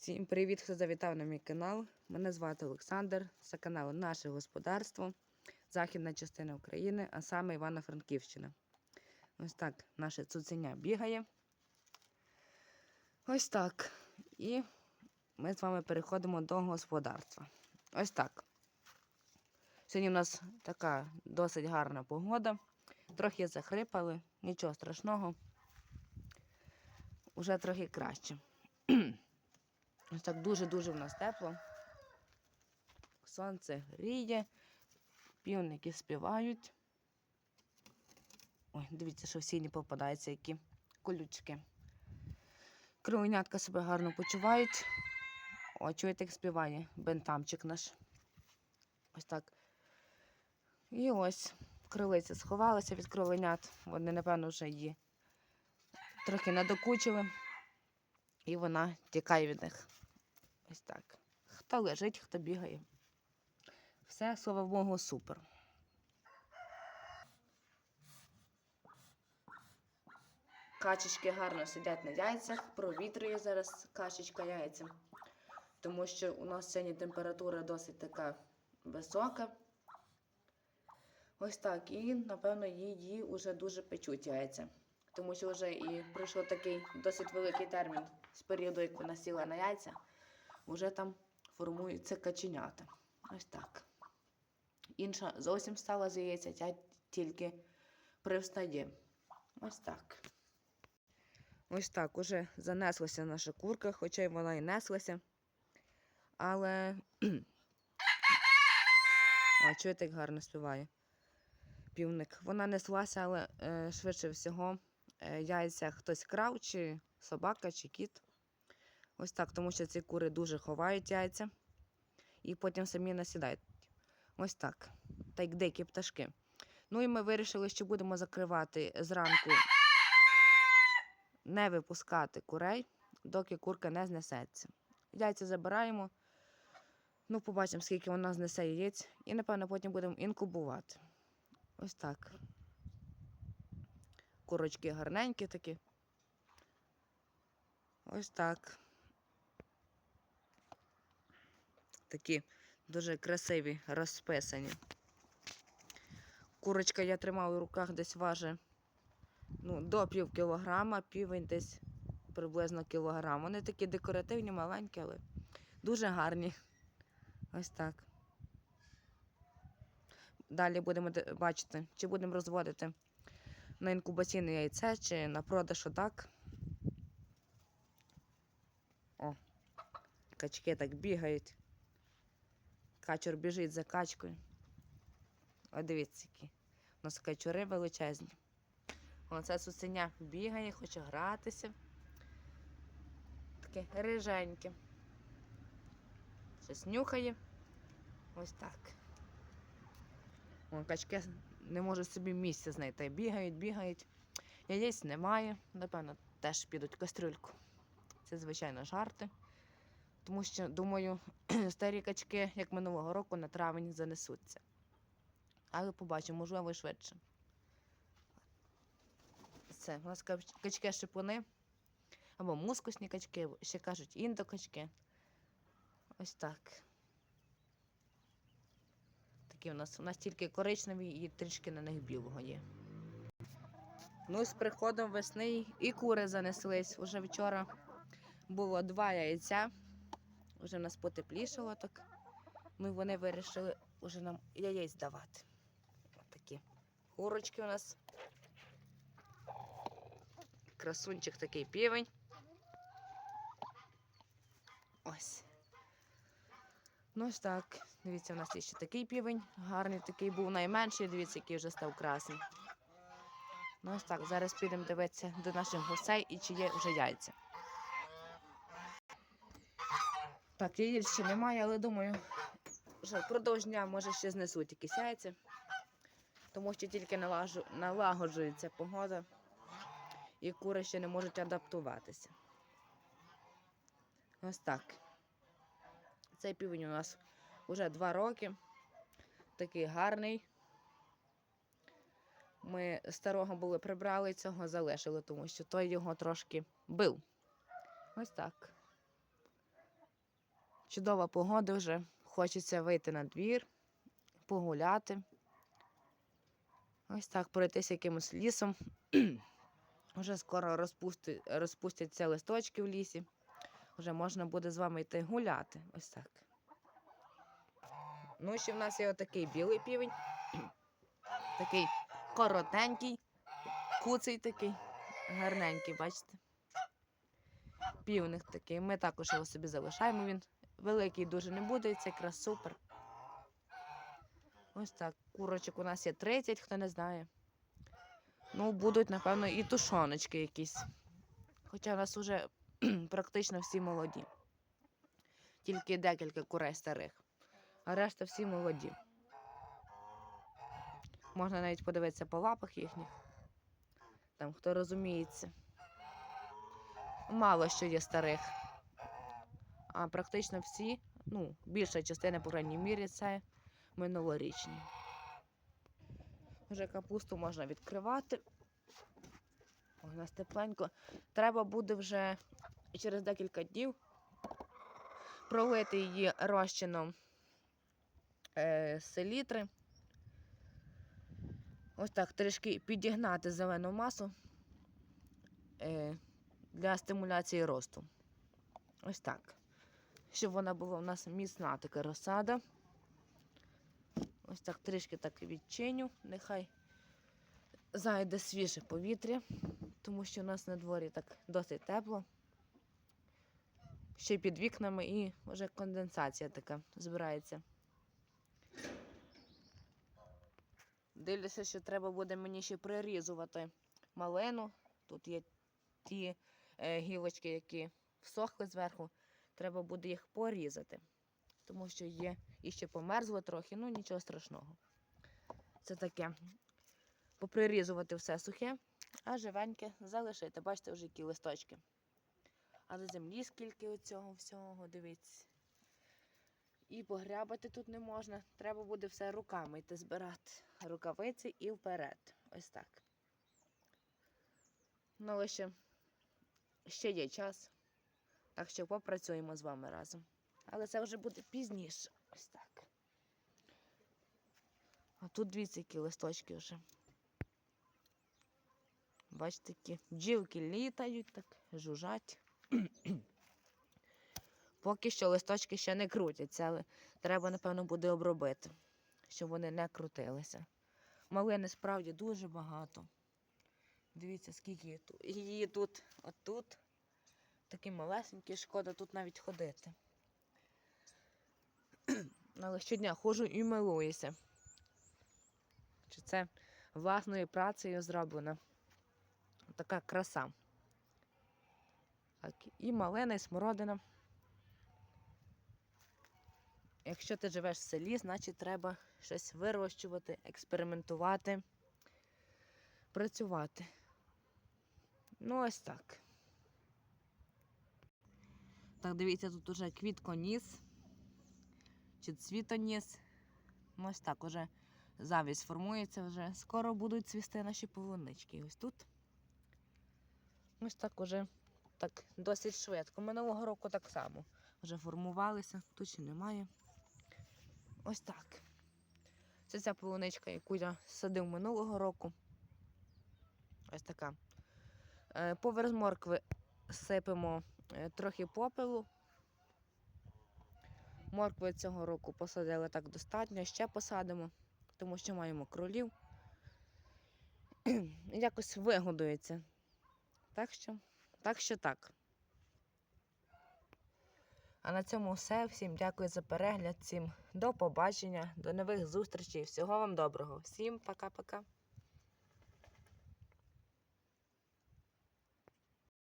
Всім привіт, хто завітав на мій канал. Мене звати Олександр. Це канал Наше Господарство, західна частина України, а саме Івано-Франківщина. Ось так наше цуценя бігає. Ось так. І ми з вами переходимо до господарства. Ось так. Сьогодні у нас така досить гарна погода. Трохи захрипали, нічого страшного. Уже трохи краще. Ось так дуже-дуже в нас тепло. Сонце гріє, півники співають. Ой, дивіться, що в сіні попадаються які колючки. Кровенятка себе гарно почувають. О, чуєте, як співає бентамчик наш. Ось так. І ось крилиця сховалася від кровенят. Вони, напевно, вже її трохи надокучили. І вона тікає від них. Ось так. Хто лежить, хто бігає. Все, слава Богу, супер. Качечки гарно сидять на яйцях, провітрює зараз качечка яйця, тому що у нас сьогодні температура досить така висока. Ось так. І, напевно, її вже дуже печуть яйця. Тому що вже і пройшов такий досить великий термін з періоду, як вона сіла на яйця, вже там формуються каченята. Ось так. Інша зовсім стала з яйця, ця тільки привстає. Ось так. Ось так уже занеслася наша курка, хоча й вона і неслася. Але. О, чуєте, як гарно співає півник. Вона неслася, але е, швидше всього е, яйця хтось крав, чи собака, чи кіт. Ось так, тому що ці кури дуже ховають яйця і потім самі насідають. Ось так. Та як дикі пташки. Ну і ми вирішили, що будемо закривати зранку, не випускати курей, доки курка не знесеться. Яйця забираємо. Ну, побачимо, скільки вона знесе яєць, і, напевно, потім будемо інкубувати. Ось так. Курочки гарненькі такі. Ось так. Такі дуже красиві, розписані. Курочка я тримав у руках десь важить ну, до пів кілограма, півень десь приблизно кілограм. Вони такі декоративні, маленькі, але дуже гарні. Ось так. Далі будемо бачити, чи будемо розводити на інкубаційне яйце, чи на продаж отак. О, качки так бігають. Качур біжить за качкою. О, дивіться, які. У нас качури величезні. Оце цуценя бігає, хоче гратися. Таке риженьке. Щось нюхає. Ось так. О, качки не можуть собі місця знайти. Бігають, бігають. Яєць немає. Напевно, теж підуть кастрюльку. Це, звичайно, жарти. Тому що, думаю, старі качки, як минулого року, на травень занесуться. Але побачимо, можливо, швидше. Це у нас качки шипуни або мускусні качки, ще кажуть індокачки. Ось так. Такі у нас у нас тільки коричневі і трішки на них білого є. Ну, з приходом весни і кури занеслись. Уже вчора було два яйця. Уже в нас потеплішало так. І вони вирішили вже нам яєць давати. Такі курочки у нас. Красунчик такий півень. Ось. Ну ось так. Дивіться, у нас є ще такий півень. Гарний такий був найменший. Дивіться, який вже став красний. Ну ось так. Зараз підемо дивитися до наших гусей і чи є вже яйця. Так, яєць ще немає, але думаю, що впродовж дня може ще знесуть якісь яйця. Тому що тільки налагоджується погода, і кури ще не можуть адаптуватися. Ось так. Цей півень у нас вже два роки. Такий гарний. Ми старого були прибрали, цього залишили, тому що той його трошки бив. Ось так. Чудова погода вже. Хочеться вийти на двір, погуляти. Ось так пройтися якимось лісом. Вже скоро розпусти, розпустяться листочки в лісі. Вже можна буде з вами йти гуляти. Ось так. Ну, ще в нас є отакий білий півень. Такий коротенький, куций такий, гарненький, бачите? Півник такий. Ми також його собі залишаємо. Він великий дуже не буде, це якраз супер. Ось так. Курочок у нас є 30, хто не знає. Ну, будуть, напевно, і тушоночки якісь. Хоча у нас вже практично всі молоді. Тільки декілька курей старих. А решта всі молоді. Можна навіть подивитися по лапах їхніх. Там хто розуміється. Мало що є старих. А практично всі, ну, більша частина, по крайній мірі, це минулорічні. Вже капусту можна відкривати. У нас тепленько. Треба буде вже через декілька днів пролити її розчином е, селітри. Ось так трішки підігнати зелену масу е, для стимуляції росту. Ось так. Щоб вона була у нас міцна така розсада. Ось так трішки так відчиню. Нехай зайде свіже повітря, тому що у нас на дворі так досить тепло. Ще під вікнами і вже конденсація така збирається. Дивлюся, що треба буде мені ще прирізувати малину. Тут є ті е, гілочки, які всохли зверху. Треба буде їх порізати, тому що є і ще померзло трохи, ну нічого страшного. Це таке. Поприрізувати все сухе, а живеньке залишити. Бачите, вже які листочки. А на землі скільки оцього всього, дивіться. І погрябати тут не можна. Треба буде все руками йти збирати. Рукавиці і вперед. Ось так. Ну, лише ще є час. Так що попрацюємо з вами разом. Але це вже буде пізніше. Ось так. А тут дивіться, які листочки вже. Бачите, які бджілки літають, так, жужжать. Поки що листочки ще не крутяться, але треба, напевно, буде обробити, щоб вони не крутилися. Малини справді дуже багато. Дивіться, скільки її тут. Її тут, отут. Такі малесенькі, шкода тут навіть ходити. Але щодня ходжу і милуюся. Чи це власною працею зроблена? Така краса. Так, і малина, і смородина. Якщо ти живеш в селі, значить треба щось вирощувати, експериментувати, працювати. Ну, ось так. Так, дивіться, тут уже квітконіс чи цвітоніс. Ось так уже завість формується вже. Скоро будуть цвісти наші полунички. Ось тут. Ось так уже так досить швидко. Минулого року так само вже формувалися, тут ще немає. Ось так. Це ця полуничка, яку я садив минулого року. Ось така. Е, Поверх моркви сипемо трохи попелу. Моркви цього року посадили так достатньо, ще посадимо, тому що маємо кролів. Якось вигодується. Так що, так що так. А на цьому все. Всім дякую за перегляд. Всім до побачення, до нових зустрічей. Всього вам доброго. Всім пока-пока.